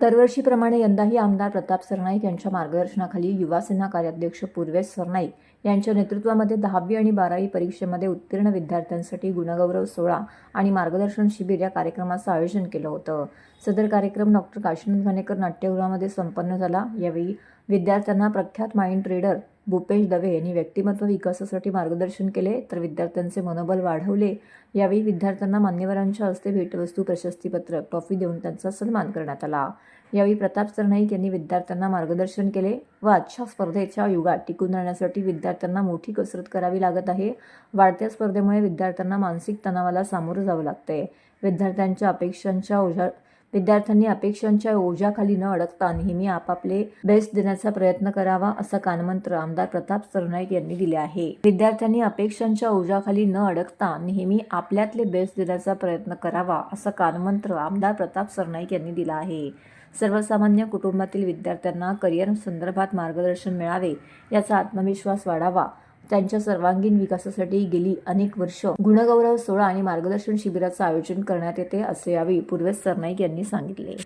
दरवर्षीप्रमाणे यंदाही आमदार प्रताप सरनाईक यांच्या मार्गदर्शनाखाली युवासेना कार्याध्यक्ष पूर्वेश सरनाईक यांच्या नेतृत्वामध्ये दहावी आणि बारावी परीक्षेमध्ये उत्तीर्ण विद्यार्थ्यांसाठी गुणगौरव सोहळा आणि मार्गदर्शन शिबिर या कार्यक्रमाचं आयोजन केलं होतं. सदर कार्यक्रम डॉक्टर काशीनाथ घाणेकर नाट्यगृहामध्ये संपन्न झाला. यावेळी विद्यार्थ्यांना प्रख्यात माइंड ट्रेडर भूपेश दवे यांनी व्यक्तिमत्व विकासासाठी मार्गदर्शन केले तर विद्यार्थ्यांचे मनोबल वाढवले. यावेळी विद्यार्थ्यांना मान्यवरांच्या हस्ते भेटवस्तू प्रशस्तीपत्र ट्रॉफी देऊन त्यांचा सन्मान करण्यात आला. यावेळी प्रताप सरनाईक यांनी विद्यार्थ्यांना मार्गदर्शन केले व आजच्या स्पर्धेच्या युगात टिकून राहण्यासाठी विद्यार्थ्यांना मोठी कसरत करावी लागत आहे. वाढत्या स्पर्धेमुळे विद्यार्थ्यांना मानसिक तणावाला सामोरं जावं लागते विद्यार्थ्यांच्या अपेक्षांच्या ओझा विद्यार्थ्यांनी अपेक्षांच्या ओझ्याखाली न अडकता नेहमी आपापले बेस्ट देण्याचा प्रयत्न करावा असं कानमंत्र आमदार प्रताप सरनाईक यांनी दिले आहे. विद्यार्थ्यांनी अपेक्षांच्या ओझ्याखाली न अडकता नेहमी आपल्यातले बेस्ट देण्याचा प्रयत्न करावा असं कानमंत्र आमदार प्रताप सरनाईक यांनी दिला आहे. सर्वसामान्य कुटुंबातील विद्यार्थ्यांना करिअर संदर्भात मार्गदर्शन मिळावे याचा आत्मविश्वास वाढावा त्यांच्या सर्वांगीण विकासासाठी गेली अनेक वर्ष गुणगौरव सोहळा आणि मार्गदर्शन शिबिराचं आयोजन करण्यात येते असे यावेळी पूर्वेश सरनाईक यांनी सांगितले.